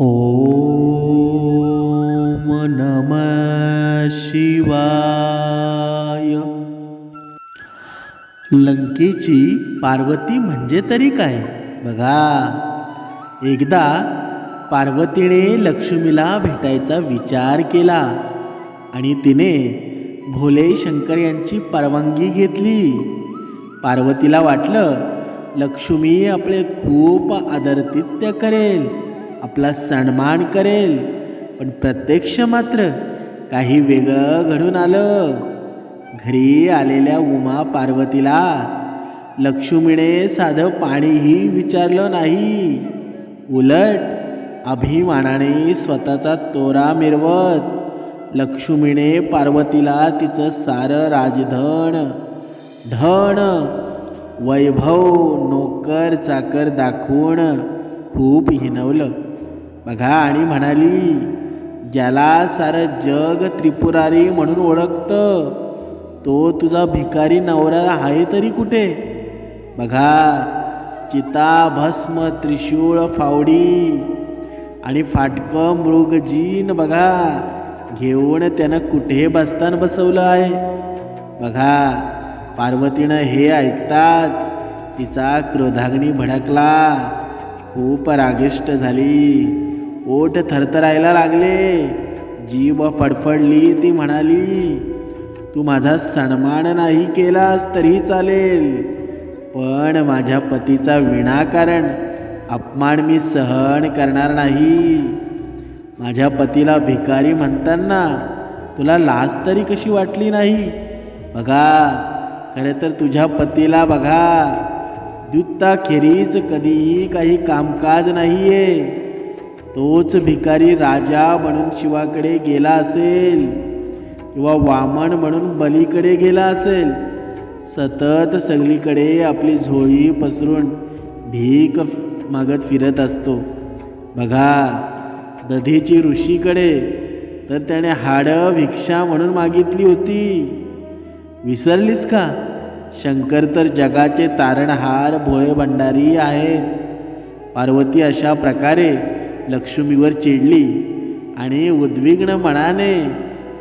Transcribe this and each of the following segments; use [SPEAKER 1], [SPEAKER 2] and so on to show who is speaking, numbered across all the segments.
[SPEAKER 1] ॐ नमः शिवाय. लंकेची पार्वती म्हणजे तरी काय? बघा. एकदा पार्वतीने लक्ष्मीला भेटायचा विचार केला आणि तिने भोले शंकर यांची परवानगी घेतली. पार्वतीला वाटलं लक्ष्मी आपले खूप आदरतित्य करेल. आपला सन्मान करेल. पण प्रत्यक्ष मात्र काही वेगळं घडून आलं. घरी आलेल्या उमा पार्वतीला लक्ष्मीने साधं पाणीही विचारलं नाही. उलट अभिमानाने स्वतःचा तोरा मिरवत लक्ष्मीने पार्वतीला तिचं सारं राजधन धन वैभव नोकर चाकर दाखवून खूप हिनवलं. बघा आणि म्हणाली ज्याला सारं जग त्रिपुरारी म्हणून ओळखतं तो तुझा भिकारी नवरा आहे तरी कुठे? बघा चिता भस्म त्रिशूळ फावडी आणि फाटकं मृगजीन बघा घेऊन त्यानं कुठे बसताना बसवलं आहे? बघा पार्वतीनं हे ऐकताच तिचा क्रोधाग्नी भडकला. खूप रागिष्ट झाली. ओठ थरथरायला लागले. जीव फडफडली ती म्हणाली तू माझा सन्मान नाही केलास तरी चालेल पण माझ्या पतीचा विनाकारण अपमान मी सहन करणार नाही. माझ्या पतीला भिकारी म्हणताना तुला लाज तरी कशी वाटली नाही? बघा खरं तर तुझ्या पतीला बघा. दुत्ताखेरीच कधीही काही कामकाज नाही आहे तोच भिकारी राजा म्हणून शिवाकडे गेला असेल. किंवा वामन म्हणून बलीकडे गेला असेल. सतत सगळीकडे आपली झोळी पसरून भीक मागत फिरत असतो. बघा दधीची ऋषीकडे तर त्याने हाडं भिक्षा म्हणून मागितली होती. विसरलीस का? शंकर तर जगाचे तारणहार भोळे भंडारी आहेत. पार्वती अशा प्रकारे लक्ष्मीवर चिडली आणि उद्विग्न मनाने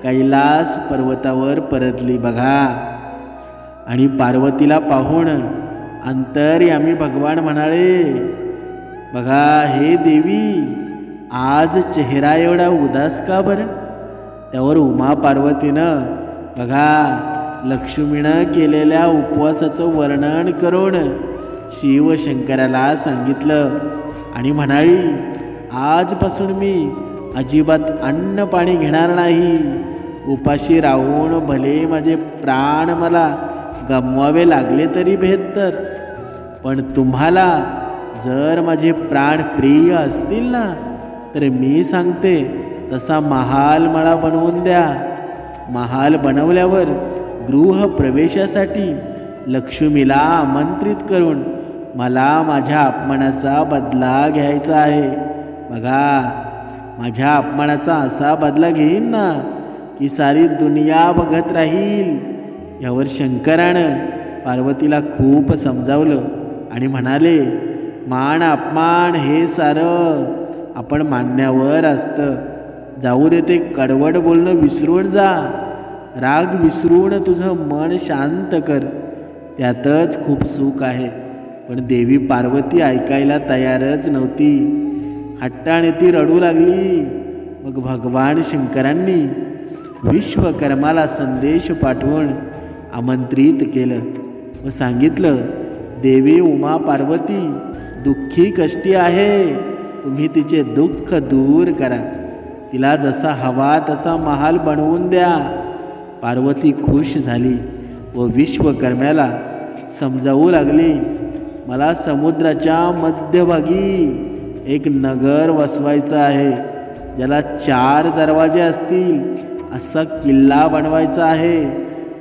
[SPEAKER 1] कैलास पर्वतावर परतली बघा. आणि पार्वतीला पाहून अंतर्यामी भगवान म्हणाले बघा हे देवी आज चेहरा एवढा उदास का बरं? त्यावर उमा पार्वतीनं बघा लक्ष्मीनं केलेल्या उपवासाचं वर्णन करून शिवशंकराला सांगितलं आणि म्हणाली आजपासून मी अजिबात अन्न पाणी घेणार नाही. उपाशी राहून भले माझे प्राण मला गमवावे लागले तरी बेहत्तर. पण तुम्हाला जर माझे प्राण प्रिय असतील ना तर मी सांगते तसा महाल मला बनवून द्या. महाल बनवल्यावर गृह प्रवेशासाठी लक्ष्मीला आमंत्रित करून मला माझ्या अपमानाचा बदला घ्यायचा आहे. बघा माझ्या अपमानाचा असा बदला घेईन ना की सारी दुनिया बघत राहील. यावर शंकरानं पार्वतीला खूप समजावलं आणि म्हणाले मान अपमान हे सारं आपण मानण्यावर असतं. जाऊ दे ते कडवड बोलणं विसरून जा. राग विसरून तुझं मन शांत कर. त्यातच खूप सुख आहे. पण देवी पार्वती ऐकायला तयारच नव्हती. हट्टाने ती रडू लागली. मग भगवान शंकरांनी विश्वकर्माला संदेश पाठवून आमंत्रित केलं व सांगितलं देवी उमा पार्वती दुःखी कष्टी आहे. तुम्ही तिचे दुःख दूर करा. तिला जसा हवा तसा महाल बनवून द्या. पार्वती खुश झाली व विश्वकर्म्याला समजावू लागली मला समुद्राच्या मध्यभागी एक नगर वसवायचं आहे. ज्याला चार दरवाजे असतील असा किल्ला बनवायचा आहे.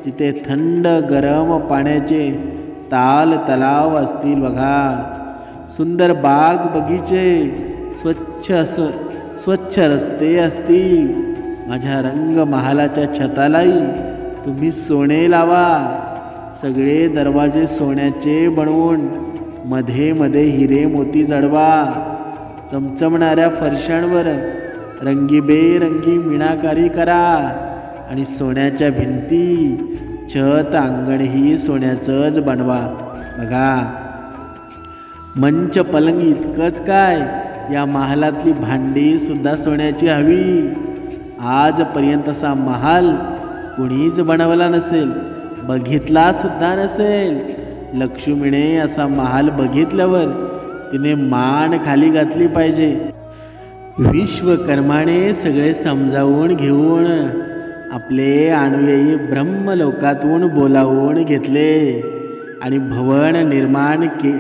[SPEAKER 1] जिथे थंड गरम पाण्याचे ताल तलाव असतील बघा. सुंदर बाग बगीचे स्वच्छ अस स्वच्छ रस्ते असतील. माझ्या रंग महालाच्या छतालाही तुम्ही सोने लावा. सगळे दरवाजे सोन्याचे बनवून मध्ये मध्ये हिरे मोती जडवा चमचमणाऱ्या फरशांवर रंगीबेरंगी मीनाकारी करा आणि सोन्याच्या भिंती छत अंगण ही सोन्याचंच बनवा. बघा. मंच पलंग इतकंच काय? या महालातली भांडी सुद्धा सोन्याची हवी. आजपर्यंत असा महाल कुणीच बनवला नसेल बघितला सुद्धा नसेल. लक्ष्मीने असा महाल बघितल्यावर तिने मान खाली घातली पाहिजे. विश्वकर्माने सगळे समजावून घेऊन आपले अनुयायी ब्रह्मलोकातून बोलावून घेतले आणि भवन निर्माण के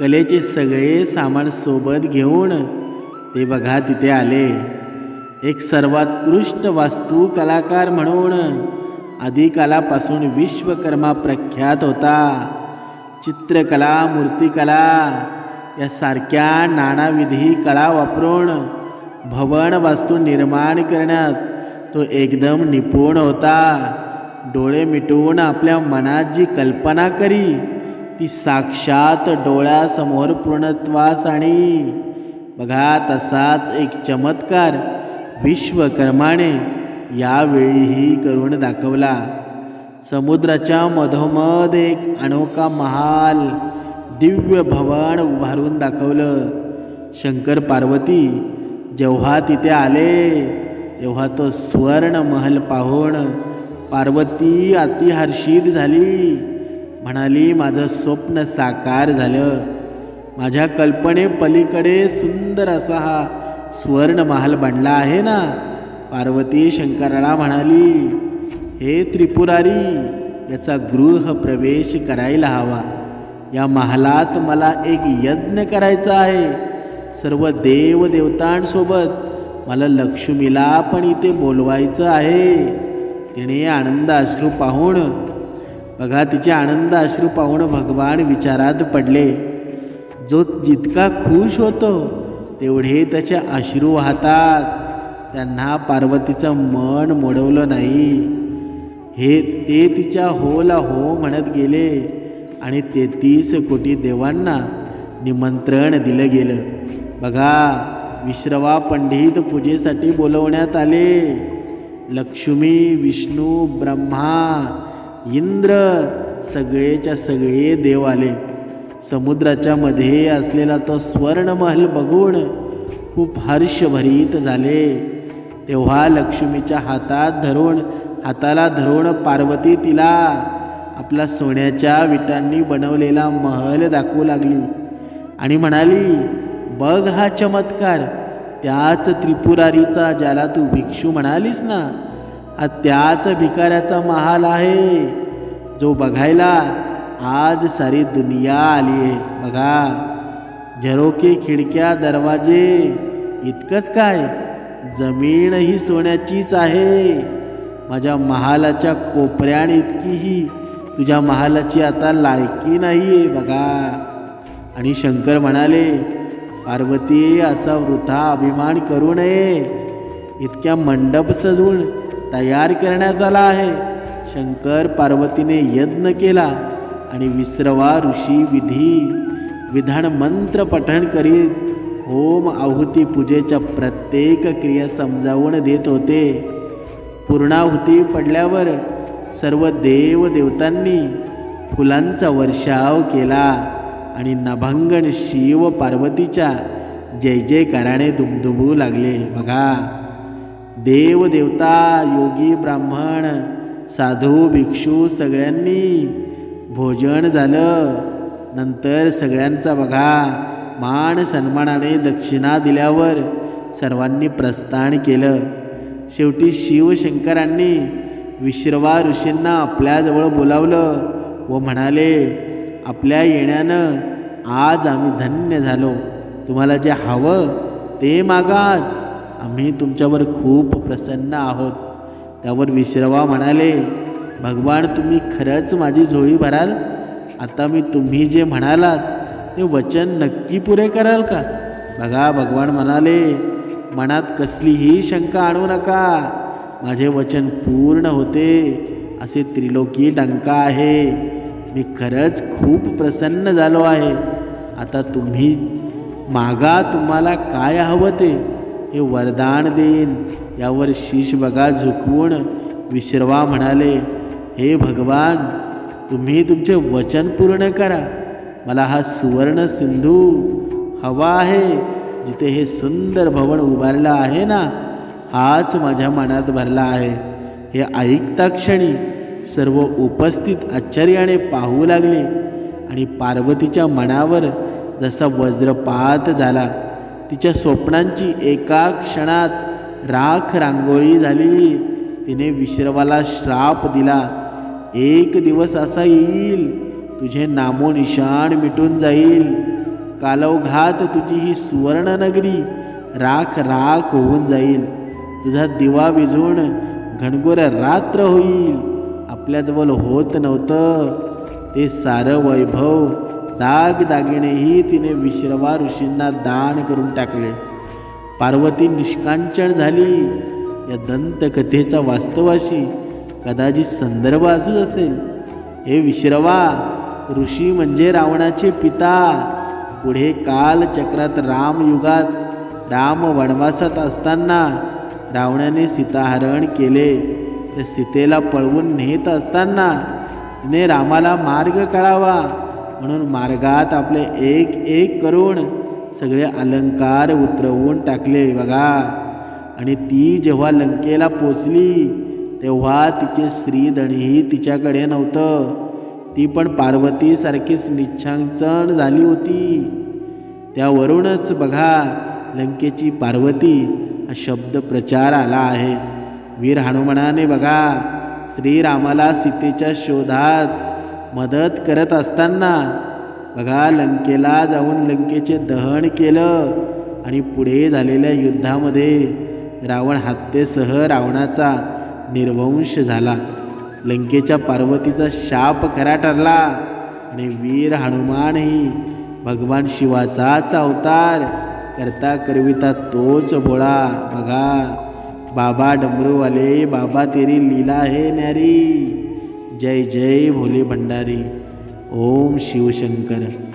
[SPEAKER 1] कलेचे सगळे सामान सोबत घेऊन ते बघा तिथे आले. एक सर्वोत्कृष्ट वास्तू कलाकार म्हणून आदिकालापासून विश्वकर्मा प्रख्यात होता. चित्रकला मूर्तिकला यासारख्या नानाविधी कला वापरून भवन वास्तू निर्माण करण्यात तो एकदम निपुण होता. डोळे मिटवून आपल्या मनात जी कल्पना करी ती साक्षात डोळ्यासमोर पूर्णत्वास आणि. बघा तसाच एक चमत्कार विश्वकर्माने यावेळीही करून दाखवला. समुद्राच्या मधोमध एक अनोखा महाल दिव्य भवन उभारून दाखवलं. शंकर पार्वती जेव्हा तिथे आले तेव्हा तो स्वर्ण महल पाहून पार्वती अतिहर्षित झाली. म्हणाली माझं स्वप्न साकार झालं. माझ्या कल्पनेपलीकडे सुंदर असा हा स्वर्ण महाल बनला आहे ना? पार्वती शंकराला म्हणाली हे त्रिपुरारी याचा गृह प्रवेश करायला हवा. या महालात मला एक यज्ञ करायचा आहे. सर्व देवदेवतांसोबत मला लक्ष्मीला पण इथे बोलवायचं आहे. तिने आनंद अश्रू पाहून बघा तिचे आनंद अश्रू पाहून भगवान विचारात पडले. जो जितका खुश होतो तेवढे त्याचे अश्रू वाहतात. त्यांना पार्वतीचं मन मोडवलं नाही. हे ते तिच्या होला हो म्हणत गेले. आणि तेहतीस कोटी देवांना निमंत्रण दिलं गेलं. बघा विश्रवा पंडित पूजेसाठी बोलवण्यात आले. लक्ष्मी विष्णू ब्रह्मा इंद्र सगळेच्या सगळे देव आले. समुद्राच्या मध्ये असलेला तो स्वर्णमहल बघून खूप हर्षभरीत झाले. तेव्हा लक्ष्मीच्या हातात धरून हाताला धरून पार्वती तिला आपला सोन्याच्या विटांनी बनवलेला महल दाखवू लागली. आणि म्हणाली बघ हा चमत्कार. त्याच त्रिपुरारीचा ज्याला तू भिक्षू म्हणालीस ना हा त्याच भिकाऱ्याचा महाल आहे. जो बघायला आज सारी दुनिया आली आहे. बघा झरोके खिडक्या दरवाजे इतकंच काय? जमीन ही सोन्याचीच आहे. माझ्या महालाच्या कोपऱ्याने इतकीही तुझ्या महालाची आता लायकी नाही आहे बघा. आणि शंकर म्हणाले पार्वती असा वृथा अभिमान करू नये. इतक्या मंडप सजवून तयार करण्यात आला आहे. शंकर पार्वतीने यज्ञ केला आणि विसरवा ऋषी विधी विधान मंत्र पठण करीत होम आहुती पूजेच्या प्रत्येक क्रिया समजावून देत होते. पूर्णाहुती पडल्यावर सर्व देवदेवतांनी फुलांचा वर्षाव केला आणि नभांगण शिव पार्वतीच्या जय जयकाराने दुमदुमू लागले. बघा देवदेवता योगी ब्राह्मण साधू भिक्षू सगळ्यांनी भोजन झालं. नंतर सगळ्यांचा बघा मान सन्मानाने दक्षिणा दिल्यावर सर्वांनी प्रस्थान केलं. शेवटी शिवशंकरांनी विश्रवा ऋषींना आपल्याजवळ बोलावलं व म्हणाले आपल्या येण्यानं आज आम्ही धन्य झालो. तुम्हाला जे हवं ते मागाच आम्ही तुमच्यावर खूप प्रसन्न आहोत. त्यावर विश्रवा म्हणाले भगवान तुम्ही खरंच माझी झोळी भराल? आता मी तुम्ही जे म्हणालात ते वचन नक्की पुरे कराल का? बघा भगवान म्हणाले मनात कसलीही शंका आणू नका. माझे वचन पूर्ण होते. असे त्रिलोकी डंका आहे. मी खरंच खूप प्रसन्न झालो आहे. आता तुम्ही मागा तुम्हाला काय हवं ते हे वरदान देईन. यावर शीश बघा झुकवून विश्रवा म्हणाले हे भगवान तुम्ही तुमचे वचन पूर्ण करा. मला हा सुवर्ण सिंधू हवा आहे. जिथे हे सुंदर भवन उभारलं आहे ना हाच माझ्या मनात भरला आहे. हे ऐकता क्षणी सर्व उपस्थित आश्चर्याने पाहू लागले आणि पार्वतीच्या मनावर जसा वज्रपात झाला तिच्या स्वप्नांची एका क्षणात राख रांगोळी झाली तिने विश्रवाला श्राप दिला एक दिवस असा येईल तुझे नामोनिशाण मिटून जाईल. कालवघात तुझी ही सुवर्णनगरी राख राख होऊन जाईल. तुझा दिवा विझून घनघोर रात्र होईल. आपल्याजवळ होत नव्हतं. ते सारं वैभव दाग दागिनेही तिने विश्रवा ऋषींना दान करून टाकले. पार्वती निष्कांचन झाली. या दंतकथेचा वास्तवाशी कदाचित संदर्भ असूच असेल. हे विश्रवा ऋषी म्हणजे रावणाचे पिता. पुढे कालचक्रात रामयुगात राम वनवासात असताना रावणाने सीताहरण केले. तर सीतेला पळवून नेत असताना तिने रामाला मार्ग कळावा म्हणून मार्गात आपले एक एक करून सगळे अलंकार उतरवून टाकले बघा. आणि ती जेव्हा लंकेला पोचली तेव्हा तिचे श्रीदणीही तिच्याकडे नव्हतं. ती पण पार्वतीसारखीच निच्छांचण झाली होती. त्यावरूनच बघा लंकेची पार्वती हा शब्द प्रचार आला आहे. वीर हनुमानाने बघा श्रीरामाला सीतेच्या शोधात मदत करत असताना बघा लंकेला जाऊन लंकेचे दहन केलं आणि पुढे झालेल्या युद्धामध्ये रावण हत्येसह रावणाचा निर्वंश झाला. लंकेच्या पार्वतीचा शाप खरा ठरला आणि वीर हनुमानही भगवान शिवाचाच अवतार करता करविता तोच भोळा बघा बाबा डमरूवाले बाबा तेरी लीला है न्यारी. जय जय भोले भंडारी. ओम शिवशंकर.